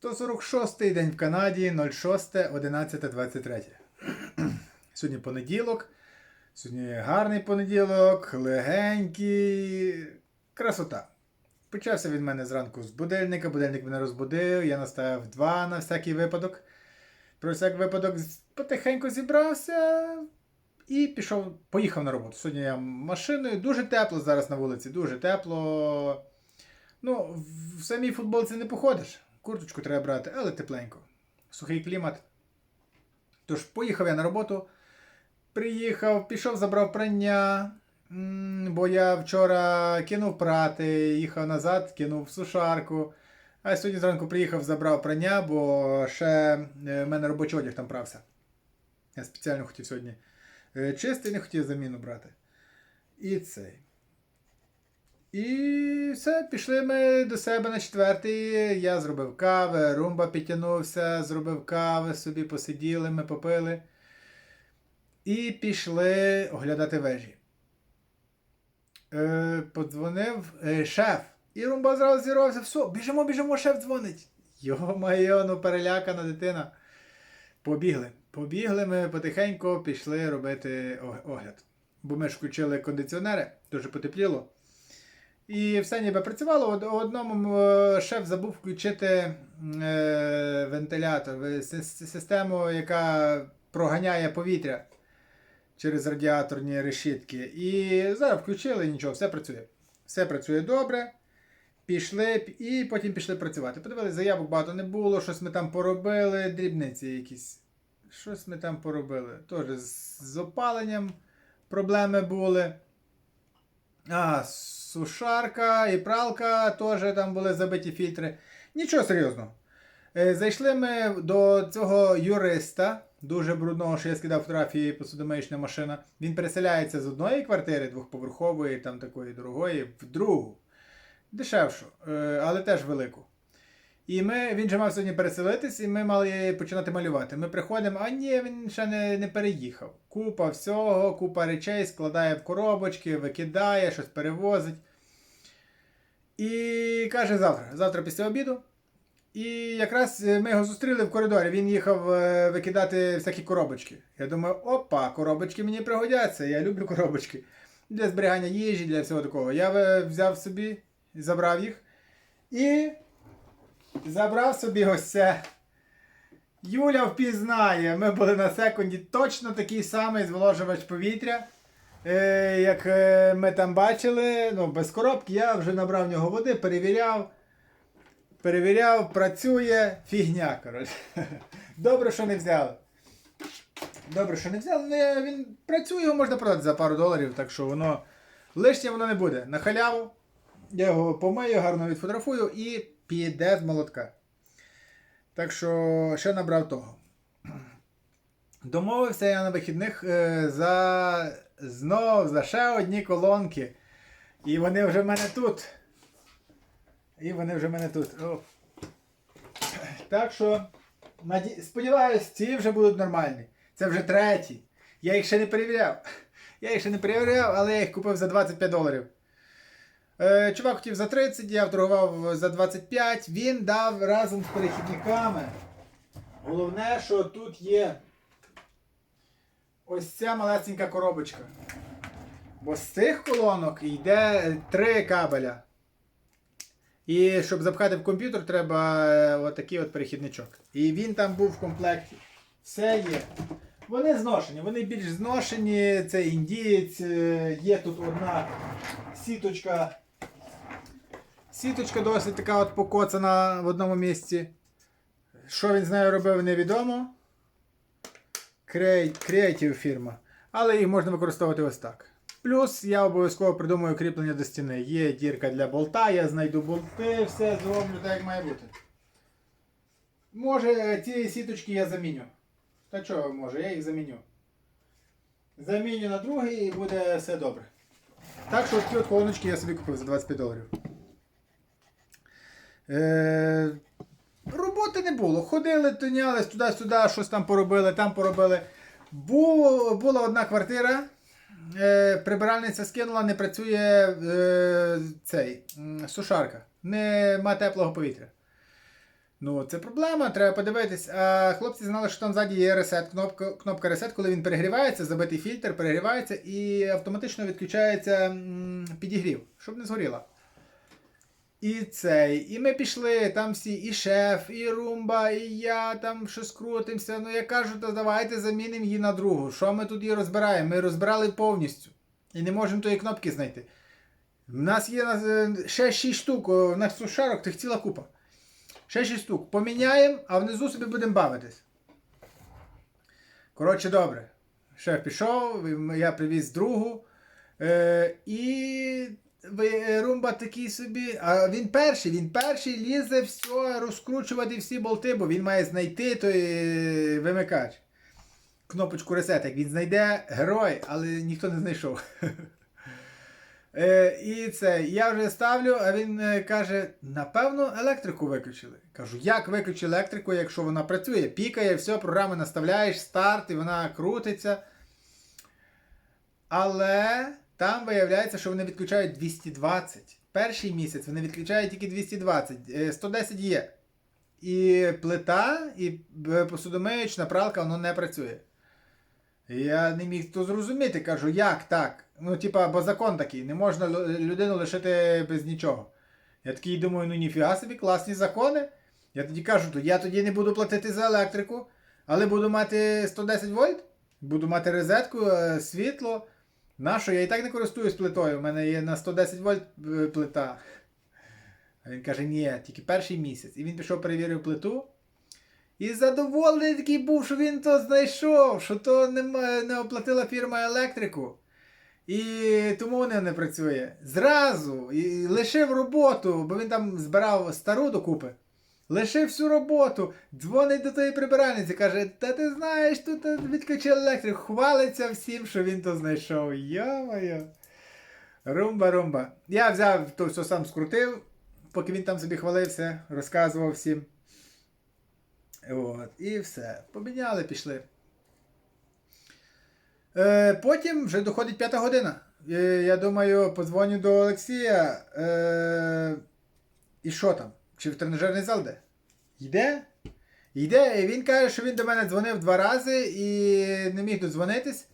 146 день в Канаді, 06, 11, 23. Сьогодні понеділок. Сьогодні гарний понеділок, легенький. Красота. Почався від мене зранку з будильника, будильник мене розбудив, я наставив два на всякий випадок. Про всяк випадок потихеньку зібрався і пішов, поїхав на роботу. Сьогодні я машиною, дуже тепло зараз на вулиці, дуже тепло. Ну, в самій футболці не походиш. Курточку треба брати, але тепленько. Сухий клімат. Тож поїхав я на роботу. Приїхав, пішов, забрав прання. Бо я вчора кинув прати, їхав назад, кинув сушарку. А сьогодні зранку приїхав, забрав прання, бо ще е, в мене робочий одяг там прався. Я спеціально хотів сьогодні е, чистий, не хотів заміну брати. І цей. І все, пішли ми до себе на четвертий. Я зробив кави, румба підтягнувся, зробив кави, собі посиділи, ми попили. І пішли оглядати вежі. Е, подзвонив е, шеф. І румба зразу зірвався. Все, біжимо, біжимо, шеф дзвонить. Йо-майо, ну перелякана дитина. Побігли. Побігли ми потихеньку пішли робити огляд. Бо ми ж включили кондиціонери, дуже потепліло. І все ніби працювало. Од- Одному шеф забув включити е, вентилятор, систему, яка проганяє повітря через радіаторні решітки. І зараз включили нічого, все працює. Все працює добре. Пішли і потім пішли працювати. Подивилися, заявок багато не було, щось ми там поробили, дрібниці якісь. Щось ми там поробили. Теж з, з опаленням проблеми були. А, сушарка і пралка теж там були забиті фільтри. Нічого серйозного. Е, Зайшли ми до цього юриста, дуже брудного, що я скидав фотографії посудомиючна машина. Він переселяється з одної квартири двохповерхової, там такої дорогої, в другу. Дешевшу, е, але теж велику. І ми, він же мав сьогодні переселитись, і ми мали починати малювати. Ми приходимо, а ні, він ще не, не переїхав. Купа всього, купа речей складає в коробочки, викидає, щось перевозить. І каже завтра, завтра після обіду. І якраз е, ми його зустріли в коридорі. Він їхав е, викидати всякі коробочки. Я думаю, опа, коробочки мені пригодяться. Я люблю коробочки. Для зберігання їжі, для всього такого. Я е, взяв собі, забрав їх. І забрав собі це. Юля впізнає. Ми були на секунді точно такий самий зволожувач повітря. Е, як е, ми там бачили, ну, без коробки, я вже набрав в нього води, перевіряв. Перевіряв, працює, фігня, коротше. Добре, що не взяли. Добре, що не взяли. Ну, він працює, його можна продати за пару доларів, так що воно лишнє воно не буде. На халяву. Я його помию, гарно відфотографую і піде з молотка. Так що ще набрав того. Домовився я на вихідних е, за знов за ще одні колонки. І вони вже в мене тут. І вони вже в мене тут. О. Так що, сподіваюсь, ці вже будуть нормальні. Це вже треті. Я їх ще не перевіряв. Я їх ще не перевіряв, але я їх купив за 25 доларів. Е, чувак хотів за 30, я вторгував за 25. Він дав разом з перехідниками. Головне, що тут є ось ця малесенька коробочка. Бо з цих колонок йде три кабеля. І щоб запхати в комп'ютер, треба е, отакий от перехідничок. І він там був в комплекті. Все є. Вони зношені, вони більш зношені. Це індієць. е, Є тут одна сіточка. Сіточка досить така от покоцана в одному місці. Що він з нею робив, невідомо. Креатив фірма. Але їх можна використовувати ось так. Плюс я обов'язково придумаю кріплення до стіни. Є дірка для болта, я знайду болти, все зроблю так, як має бути. Може, ці сіточки я заміню. Та чого може, я їх заміню. Заміню на другий і буде все добре. Так що ці от колоночки я собі купив за 25 доларів. Е, роботи не було. Ходили, тинялись туди-сюди, щось там поробили, там поробили. Бу, була одна квартира. Е, прибиральниця скинула, не працює е, цей сушарка. Нема теплого повітря. Ну, це проблема, треба подивитись. А хлопці знали, що там ззаді є ресет, кнопка, кнопка ресет, коли він перегрівається, забитий фільтр, перегрівається і автоматично відключається підігрів, щоб не згоріло. І цей. І ми пішли, там всі, і шеф, і румба, і я там щось крутимося. Ну я кажу, то давайте замінимо її на другу. Що ми тут її розбираємо? Ми розбирали повністю. І не можемо тої кнопки знайти. У нас є е, ще 6 штук, у нас сушарок, тих ціла купа. Ще 6 штук. Поміняємо, а внизу собі будемо бавитись. Коротше, добре. Шеф пішов, я привіз другу. Е, і Румба такий собі. А він перший, він перший лізе все, розкручувати всі болти, бо він має знайти той е, вимикач. Кнопочку ресет. Як він знайде герой, але ніхто не знайшов. Е, і це, я вже ставлю, а він е, каже: напевно, електрику виключили. Кажу, як виключили електрику, якщо вона працює? Пікає, все, програми наставляєш, старт, і вона крутиться. Але там виявляється, що вони відключають 220. Перший місяць вони відключають тільки 220. Е, 110 є. І плита, і е, посудомиючна пралка, воно не працює. Я не міг то зрозуміти, кажу, як так? Ну, типа, бо закон такий, не можна людину лишити без нічого. Я такий думаю, ну ніфіга собі, класні закони. Я тоді кажу, то я тоді не буду платити за електрику, але буду мати 110 вольт, буду мати розетку, е, світло. Нащо? Я і так не користуюсь плитою, у мене є на 110 вольт е, плита. А він каже, ні, тільки перший місяць. І він пішов перевірив плиту. І задоволений такий був, що він то знайшов, що то не, не оплатила фірма електрику. І тому воно не працює. Зразу і лишив роботу, бо він там збирав стару докупи. Лишив всю роботу, дзвонить до тої прибиральниці, каже: Та ти знаєш, тут відключили електрику, хвалиться всім, що він то знайшов. Йо-моє. Румба-румба. Я взяв то все сам скрутив, поки він там собі хвалився, розказував всім. От, і все. Поміняли, пішли. Е, потім вже доходить п'ята година. Е, я думаю, подзвоню до Олексія. Е, і що там? Чи в тренажерний зал де? Йде? Йде, і він каже, що він до мене дзвонив два рази і не міг додзвонитись.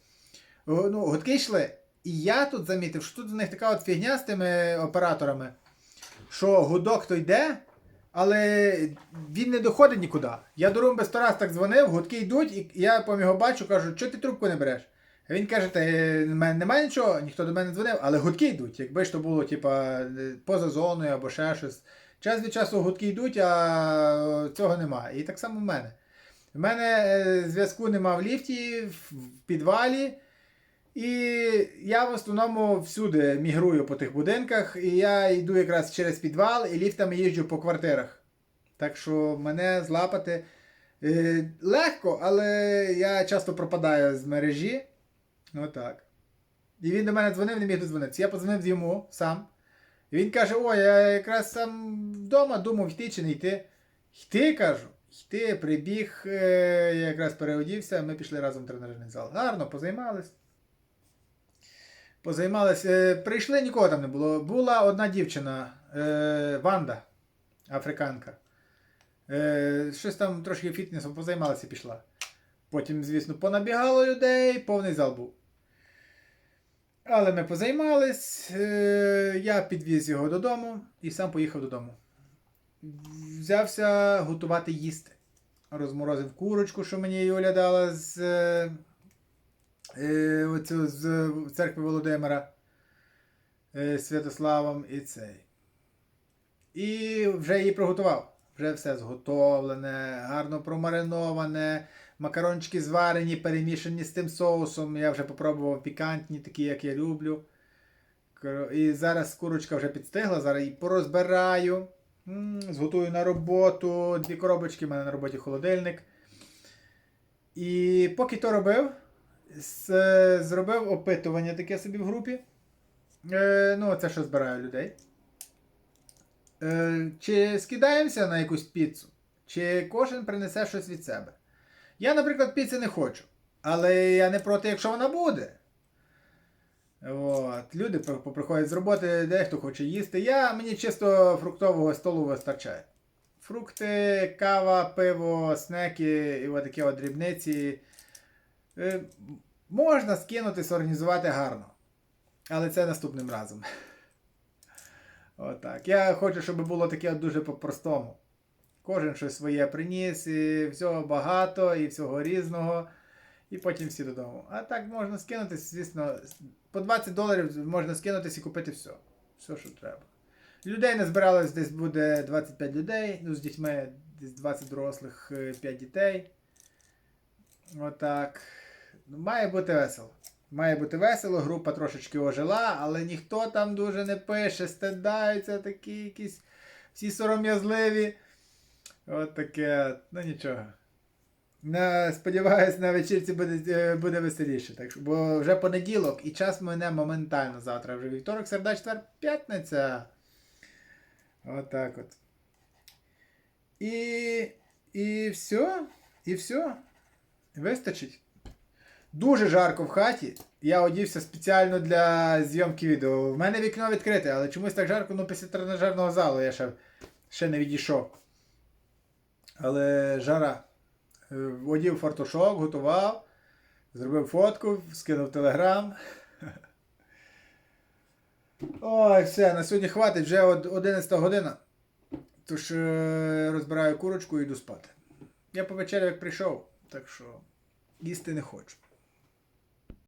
Ну, гудки йшли. І я тут замітив, що тут у них така от фігня з тими операторами, що гудок то йде, але він не доходить нікуди. Я до Румби сто раз так дзвонив, гудки йдуть, і я по його бачу, кажу, що ти трубку не береш? А він каже, е, в мене немає нічого, ніхто до мене не дзвонив, але гудки йдуть. Якби ж то було, типа, е, поза зоною або ще щось. Час від часу гудки йдуть, а цього немає. І так само в мене. В мене е, зв'язку нема в ліфті, в підвалі. І я в основному всюди мігрую по тих будинках, і я йду якраз через підвал і ліфтами їжджу по квартирах. Так що мене злапати е, легко, але я часто пропадаю з мережі. Отак. І він до мене дзвонив, не міг додзвонитися. Я подзвонив йому сам. І він каже: О, я якраз сам вдома думав, йти чи не йти. Йти, кажу. Йти, прибіг, е, я якраз переодівся, ми пішли разом в тренажерний зал. Гарно, позаймались. Позаймались. Е, прийшли, нікого там не було. Була одна дівчина, е, Ванда, африканка. Е, щось там трошки фітнесом позаймалася і пішла. Потім, звісно, понабігало людей, повний зал був. Але ми позаймались, е, я підвіз його додому і сам поїхав додому. Взявся готувати їсти. Розморозив курочку, що мені Юля дала з, е, е, з церкви Володимира Святославом і цей. І вже її приготував. Вже все зготовлене, гарно промариноване, макарончики зварені, перемішані з тим соусом. Я вже попробував пікантні, такі, як я люблю. І зараз курочка вже підстигла, зараз її порозбираю. Зготую на роботу. Дві коробочки, в мене на роботі холодильник. І поки то робив, зробив опитування таке собі в групі. Е, ну, це що збираю людей. Е, чи скидаємося на якусь піцу, чи кожен принесе щось від себе. Я, наприклад, піци не хочу. Але я не проти, якщо вона буде. От. Люди при- поприходять з роботи, дехто хоче їсти. Я, мені чисто фруктового столу вистачає. Фрукти, кава, пиво, снеки і отакі от дрібниці. Е, Можна скинутись, організувати гарно. Але це наступним разом. Отак. Я хочу, щоб було таке от дуже по-простому. Кожен щось своє приніс, і всього багато, і всього різного. І потім всі додому. А так можна скинутись, звісно, по 20 доларів можна скинутись і купити все. Все, що треба. Людей не збиралось, десь буде 25 людей, ну з дітьми десь 20 дорослих, 5 дітей. Отак. Ну, має бути весело. Має бути весело, група трошечки ожила, але ніхто там дуже не пише, стидаються такі якісь всі сором'язливі. От таке, ну нічого. На, сподіваюсь, на вечірці буде, е, буде веселіше. Так, бо вже понеділок і час мине моментально завтра. Вже вівторок, середа, четвер, п'ятниця. Отак от. І. І все. І все. Вистачить. Дуже жарко в хаті. Я одівся спеціально для зйомки відео. В мене вікно відкрите, але чомусь так жарко, ну після тренажерного залу я ще, ще не відійшов. Але жара. водів Одів фартушок, готував, зробив фотку, скинув телеграм. Ой, все, на сьогодні хватить, вже од- 11 година. Тож е, розбираю курочку і йду спати. Я повечеряв, як прийшов, так що їсти не хочу.